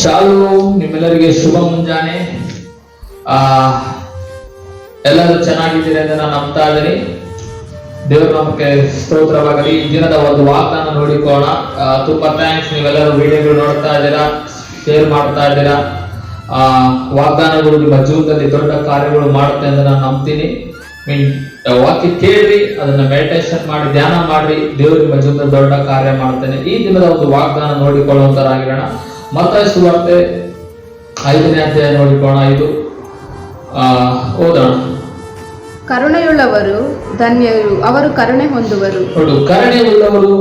ಶಾಲು ನಿಮ್ಮೆಲ್ಲರಿಗೆ ಶುಭ ಮುಂಜಾನೆ ಆ, ಎಲ್ಲರೂ ಚೆನ್ನಾಗಿದ್ದೀರಿ ಅಂತ ನಾನು ನಂಬ್ತಾ ಇದ್ದೀನಿ. ದೇವ್ರ ನಮಗೆ ಸ್ತೋತ್ರವಾಗಲಿ. ಈ ದಿನದ ಒಂದು ವಾಗ್ದಾನ ನೋಡಿಕೊಳ್ಳೋಣ. ತುಂಬಾ ಥ್ಯಾಂಕ್ಸ್ ನೀವೆಲ್ಲರೂ ವಿಡಿಯೋಗಳು ನೋಡ್ತಾ ಇದ್ದೀರಾ ಶೇರ್ ಮಾಡ್ತಾ ಇದ್ದೀರಾ. ಆ, ವಾಗ್ದಾನಗಳು ನಿಮ್ಮ ಜೀವನದಲ್ಲಿ ದೊಡ್ಡ ಕಾರ್ಯಗಳು ಮಾಡುತ್ತೆ ಅಂತ ನಾನು ನಂಬ್ತೀನಿ. ಮೀನ್ ವಾಕ್ಯ ಕೇಳ್ರಿ, ಅದನ್ನ ಮೆಡಿಟೇಷನ್ ಮಾಡಿ, ಧ್ಯಾನ ಮಾಡಿ ದೇವರು ನಿಮ್ಮ ಜೀವನದಲ್ಲಿ ದೊಡ್ಡ ಕಾರ್ಯ ಮಾಡ್ತೇನೆ ಈ ದಿನದ ಒಂದು ವಾಗ್ದಾನ ನೋಡಿಕೊಳ್ಳುವಂತರಾಗಿರೋಣ. ಮತ್ತ ಸುವಾರ್ತೆ ಐದನೇ ಅಧ್ಯಾಯ ನೋಡಿಕೊಳ್ಳೋಣ ಇದು ಆ ಓದೋಣ. ಕರುಣೆಯುಳ್ಳವರು ಧನ್ಯರು ಅವರು ಕರುಣೆ ಹೊಂದುವರು. ನೋಡು ಕರುಣೆ ಉಳ್ಳವರು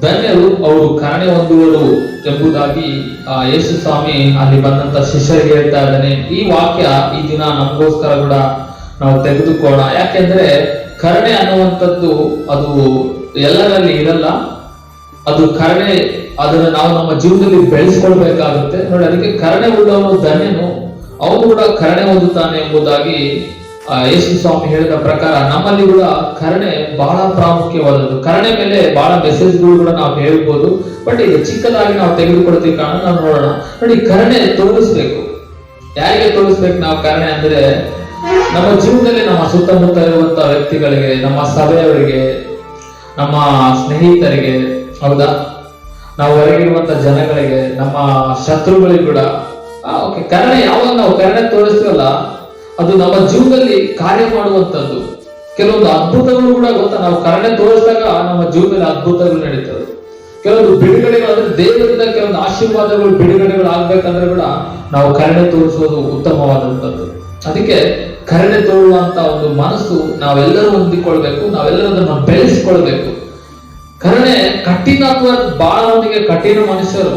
ಧನ್ಯರು ಅವರು ಕರುಣೆ ಹೊಂದುವರು ಎಂಬುದಾಗಿ ಆ ಯೇಸು ಸ್ವಾಮಿ ಅಲ್ಲಿ ಬಂದಂತ ಶಿಷ್ಯರಿಗೆ ಹೇಳ್ತಾ ಇದ್ದಾನೆ. ಈ ವಾಕ್ಯ ಈ ದಿನ ನಮಗೋಸ್ಕರ ಕೂಡ ನಾವು ತೆಗೆದುಕೋಣ ಯಾಕೆಂದ್ರೆ ಕರುಣೆ ಅನ್ನುವಂಥದ್ದು ಅದು ಎಲ್ಲರಲ್ಲಿ ಇರಲ್ಲ. ಅದು ಕರುಣೆ ಅದನ್ನ ನಾವು ನಮ್ಮ ಜೀವನದಲ್ಲಿ ಬೆಳೆಸ್ಕೊಳ್ಬೇಕಾಗುತ್ತೆ. ನೋಡಿ, ಅದಕ್ಕೆ ಕರಣೆ ಉಳ್ಳವನು ಧನ್ಯನು, ಅವನು ಕೂಡ ಕರಣೆ ಹೊಂದುತ್ತಾನೆ ಎಂಬುದಾಗಿ ಯೇಸು ಸ್ವಾಮಿ ಹೇಳಿದ ಪ್ರಕಾರ ನಮ್ಮಲ್ಲಿ ಕೂಡ ಕರಣೆ ಬಹಳ ಪ್ರಾಮುಖ್ಯವಾದದ್ದು. ಕರಣೆ ಮೇಲೆ ಬಹಳ ಮೆಸೇಜ್ಗಳು ಕೂಡ ನಾವು ಹೇಳ್ಬೋದು. ಬಟ್ ಇದು ಚಿಕ್ಕದಾಗಿ ನಾವು ತೆಗೆದುಕೊಳ್ತೀವಿ ಕಾರಣ, ನಾವು ನೋಡೋಣ. ನೋಡಿ, ಕರಣೆ ತೋರಿಸ್ಬೇಕು. ಯಾರಿಗೆ ತೋರಿಸ್ಬೇಕು ನಾವು ಕರಣೆ ಅಂದ್ರೆ? ನಮ್ಮ ಜೀವನದಲ್ಲಿ ನಮ್ಮ ಸುತ್ತಮುತ್ತ ಇರುವಂತ ವ್ಯಕ್ತಿಗಳಿಗೆ, ನಮ್ಮ ಸಭೆಯವರಿಗೆ, ನಮ್ಮ ಸ್ನೇಹಿತರಿಗೆ, ಹೌದಾ? ನಾವು ಹೊರಗಿರುವಂತ ಜನಗಳಿಗೆ, ನಮ್ಮ ಶತ್ರುಗಳಿಗೆ ಕೂಡ ಓಕೆ ಕರುಣೆ ಯಾವಾಗ ನಾವು ಕರ್ಣ ತೋರಿಸ್ತೀವಲ್ಲ, ಅದು ನಮ್ಮ ಜೀವನದಲ್ಲಿ ಕಾರ್ಯ ಮಾಡುವಂತದ್ದು ಕೆಲವೊಂದು ಅದ್ಭುತಗಳು ಕೂಡ ಗೊತ್ತಾ, ನಾವು ಕರ್ಣ ತೋರಿಸಿದಾಗ ನಮ್ಮ ಜೀವನದಲ್ಲಿ ಅದ್ಭುತಗಳು ನಡೀತದೆ ಕೆಲವೊಂದು ಬಿಡುಗಡೆಗಳು ಅಂದ್ರೆ ದೇವರಿಂದ ಕೆಲವೊಂದು ಆಶೀರ್ವಾದಗಳು ಬಿಡುಗಡೆಗಳು ಆಗ್ಬೇಕಂದ್ರೆ ಕೂಡ ನಾವು ಕರ್ಣೆ ತೋರಿಸೋದು ಉತ್ತಮವಾದಂತದ್ದು ಅದಕ್ಕೆ ಕರ್ಣೆ ತೋರುವಂತ ಒಂದು ಮನಸ್ಸು ನಾವೆಲ್ಲರೂ ಹೊಂದಿಕೊಳ್ಬೇಕು ನಾವೆಲ್ಲರೂ ಅದನ್ನು ಬೆಳೆಸಿಕೊಳ್ಬೇಕು. ಕರುಣೆ ಕಠಿಣ ಅಥವಾ ಬಹಳ ಮಂದಿಗೆ ಕಠಿಣ ಮನುಷ್ಯರು.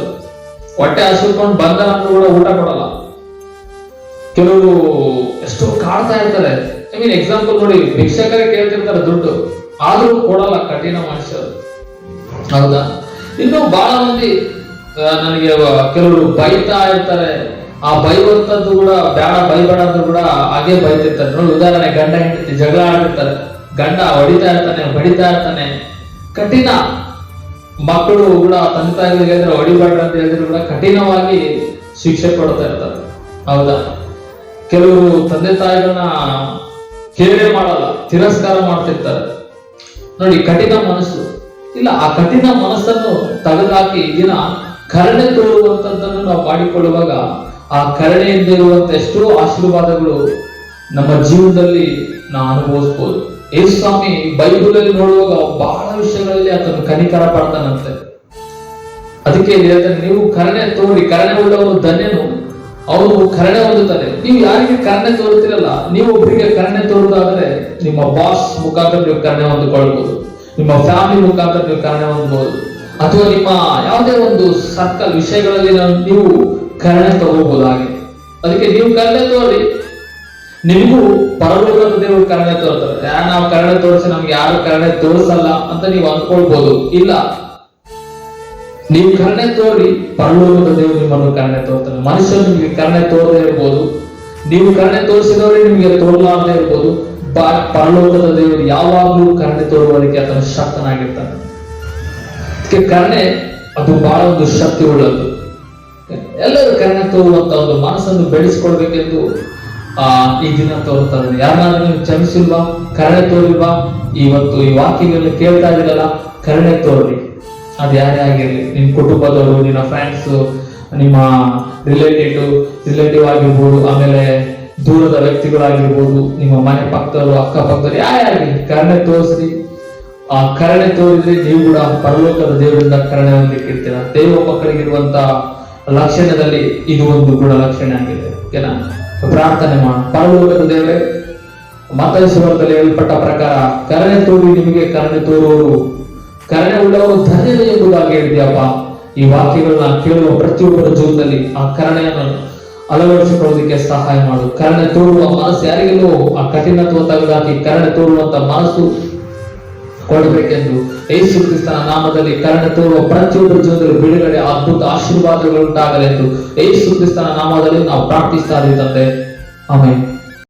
ಹೊಟ್ಟೆ ಹಸಿರ್ಕೊಂಡು ಬಂದ ಅಂದ್ರೂ ಕೂಡ ಊಟ ಕೊಡಲ್ಲ. ಕೆಲವರು ಎಷ್ಟೋ ಕಾಡ್ತಾ ಇರ್ತಾರೆ. ಐ ಮೀನ್ ಎಕ್ಸಾಂಪಲ್ ನೋಡಿ ಭಿಕ್ಷಕರೇ ಕೇಳ್ತಿರ್ತಾರೆ ದುಡ್ಡು. ಆದ್ರೂ ಕೊಡಲ್ಲ ಕಠಿಣ ಮನುಷ್ಯರು. ಹೌದಾ? ಇನ್ನು ಬಹಳ ಮಂದಿ ನನಗೆ ಕೆಲವರು ಬೈತಾ ಇರ್ತಾರೆ. ಆ ಬೈವಂತದ್ದು ಕೂಡ ಬೇಡ ಬೈಬೇಡ ಅಂದ್ರೂ ಕೂಡ ಹಾಗೆ ಬೈತಿರ್ತಾರೆ. ನೋಡಿ, ಉದಾಹರಣೆ, ಗಂಡ ಹೆಂಡತಿ ಜಗಳ ಆಡಿರ್ತಾರೆ ಗಂಡ ಹೊಡಿತಾ ಇರ್ತಾನೆ ಬಡಿತಾ ಇರ್ತಾನೆ. ಕಠಿಣ. ಮಕ್ಕಳು ಕೂಡ ತಂದೆ ತಾಯಿಗಳಿಗೆ ಹೇಳಿದ್ರೆ ಹೊಡಿಬಾರ್ದು ಅಂತ ಹೇಳಿದ್ರು ಕೂಡ ಕಠಿಣವಾಗಿ ಶಿಕ್ಷೆ ಕೊಡ್ತಾ ಇರ್ತಾರೆ. ಹೌದಾ? ಕೆಲವರು ತಂದೆ ತಾಯಿಗಳನ್ನ ಕೇಳೇ ಮಾಡಲ್ಲ, ತಿರಸ್ಕಾರ ಮಾಡ್ತಿರ್ತಾರೆ. ನೋಡಿ, ಕಠಿಣ ಮನಸ್ಸು. ಇಲ್ಲ, ಆ ಕಠಿಣ ಮನಸ್ಸನ್ನು ತೆಗೆದುಹಾಕಿ ಈ ದಿನ ಕರಣೆ ತೋರುವಂತದ್ದನ್ನು ನಾವು ಮಾಡಿಕೊಳ್ಳುವಾಗ ಆ ಕರಣೆಯಿಂದ ಇರುವಂತ ಎಷ್ಟೋ ಆಶೀರ್ವಾದಗಳು ನಮ್ಮ ಜೀವನದಲ್ಲಿ ನಾವು ಅನುಭವಿಸ್ಬೋದು ಯೇಸು ಸ್ವಾಮಿ, ಬೈಬಲಲ್ಲಿ ನೋಡುವಾಗ ಬಹಳ ವಿಷಯಗಳಲ್ಲಿ ಆತನು ಕನಿಕರ ಪಡ್ತಾನಂತೆ. ಅದಕ್ಕೆ ನೀವು ಕರಣೆ ತೋರಿ, ಕರಣೆ ಉಳ್ಳವರು ಧನ್ಯನು. ಅವನು ಕರುಣೆ ಹೊಂದುತ್ತಾನೆ. ನೀವು ಯಾರಿಗೆ ಕರುಣೆ ತೋರುತ್ತಿರಲ್ಲ, ನೀವು ಒಬ್ಬರಿಗೆ ಕರಣೆ ತೋರುದಾದ್ರೆ ನಿಮ್ಮ ಬಾಸ್ ಮುಖಾಂತರ ನೀವು ಕರುಣೆ ಹೊಂದಿಕೊಳ್ಬಹುದು ನಿಮ್ಮ ಫ್ಯಾಮಿಲಿ ಮುಖಾಂತರ ನೀವು ಕರುಣೆ ಹೊಂದಬಹುದು. ಅಥವಾ ನಿಮ್ಮ ಯಾವುದೇ ಒಂದು ಸರ್ಕಲ್ ವಿಷಯಗಳಲ್ಲಿ ನಾವು- ಕರಣೆ ತಗೋಬಹುದು ಅದಕ್ಕೆ ನೀವು ಕರುಣೆ ತೋರಿ ನಿಮಗೂ ಪರಲೋಕದ ದೇವರು ಕರಣೆ ತೋರ್ತಾರೆ ನಾವು ಕರಣೆ ತೋರಿಸಿ ನಮ್ಗೆ ಯಾರು ಕರಣೆ ತೋರಿಸಲ್ಲ ಅಂತ ನೀವು ಅಂದ್ಕೊಳ್ಬಹುದು ಇಲ್ಲ. ನೀವು ಕರ್ಣೆ ತೋರಿ, ಪರಲೋಕದ ದೇವರು ನಿಮ್ಮನ್ನು ಕರ್ಣೆ ತೋರ್ತಾರೆ ಮನುಷ್ಯರು ನಿಮಗೆ ಕರಣೆ ತೋರದೇ ಇರ್ಬೋದು. ನೀವು ಕರ್ಣೆ ತೋರಿಸಿದವರೇ ನಿಮಗೆ ತೋರಲಾರದೆ ಇರ್ಬೋದು. ಪರಲೋಕದ ದೇವರು ಯಾವಾಗಲೂ ಕರಣೆ ತೋರುವುದಕ್ಕೆ ಆತನ ಶಕ್ತನಾಗಿರ್ತಾನೆ. ಅದಕ್ಕೆ ಕರ್ಣೆ, ಅದು ಬಹಳ ಒಂದು ಶಕ್ತಿ ಉಳ್ಳದ್ದು ಎಲ್ಲರೂ ಕರಣೆ ತೋರುವಂತ ಒಂದು ಮನಸ್ಸನ್ನು ಬೆಳೆಸಿಕೊಳ್ಬೇಕೆಂದು ಆ, ಈ ದಿನ ತೋರ್ತಾ ಇದ್ದೀನಿ ಯಾರನ್ನಾದ್ರೂ ನೀವು ಕರುಣೆ ತೋರಿಲ್ವಾ? ಇವತ್ತು ಈ ವಾಕ್ಯಗಳನ್ನ ಕೇಳ್ತಾ ಇದ್ದೀರಲ್ಲ, ಕರುಣೆ ತೋರಿ ಅದು ಯಾರೇ ಆಗಿರಲಿ, ನಿಮ್ ಕುಟುಂಬದವರು, ನಿನ್ನ ಫ್ರೆಂಡ್ಸ್ ನಿಮ್ಮ ರಿಲೇಟಿವ್ ರಿಲೇಟಿವ್ ಆಗಿರ್ಬೋದು, ಆಮೇಲೆ ದೂರದ ವ್ಯಕ್ತಿಗಳಾಗಿರ್ಬೋದು, ನಿಮ್ಮ ಮನೆ ಪಕ್ಕದವರು, ಅಕ್ಕಪಕ್ಕದವರು, ಯಾರೇ ಆಗಲಿ ಕರುಣೆ ತೋರಿಸ್ರಿ. ಆ ಕರುಣೆ ತೋರಿದ್ರೆ ನೀವು ಕೂಡ ಪರಲೋಕದ ದೇವರಿಂದ ಕರುಣೆ ಹೊಂದಿಕ್ಕಿರ್ತೀರ ದೇವ ಮಕ್ಕಳಿಗಿರುವಂತಹ ಲಕ್ಷಣದಲ್ಲಿ ಇದು ಒಂದು ಗುಣ ಲಕ್ಷಣ ಆಗಿದೆ. ಓಕೆನಾ ಪ್ರಾರ್ಥನೆ ಮಾಡ ಪರಲೋಕದ ದೇವರೇ ಮತೇಶ್ವರದಲ್ಲಿ ಹೇಳಲ್ಪಟ್ಟ ಪ್ರಕಾರ ಕರಣೆ ತೋರಿ ನಿಮಗೆ, ಕರಣೆ ತೋರುವವರು ಕರಣೆ ಉಳ್ಳವರು ಧನ್ಯರು ಎಂಬುದಾಗಿ ಹೇಳಿದ್ಯಪ್ಪ ಈ ವಾಕ್ಯಗಳನ್ನ ಕೇಳುವ ಪ್ರತಿಯೊಬ್ಬರ ಜೀವನದಲ್ಲಿ ಆ ಕರುಣೆಯನ್ನು ಅಳವಡಿಸಿಕೊಳ್ಳೋದಕ್ಕೆ ಸಹಾಯ ಮಾಡು. ಕರಣೆ ತೋರುವ ಮನಸ್ಸು ಯಾರಿಗೆಲ್ಲೋ ಆ ಕಠಿಣತ್ವ ತೆಗೆದಾಕಿ ಕರಣೆ ತೋರುವಂತ ಮನಸ್ಸು ಕೊಡಬೇಕೆಂದು ಯೇಸು ಕ್ರಿಸ್ತನ ನಾಮದಲ್ಲಿ ಕರಣ ತೋರುವ ಪ್ರತಿಯೊಬ್ಬರ ಜೀವನದಲ್ಲಿ ಬಿಡುಗಡೆ ಅದ್ಭುತ ಆಶೀರ್ವಾದಗಳು ಉಂಟಾಗಲೆಂದು ಯೇಸು ಕ್ರಿಸ್ತನ ನಾಮದಲ್ಲಿ ನಾವು ಪ್ರಾರ್ಥಿಸ್ತಾ ಇದ್ದಂತೆ ಆಮೇಲೆ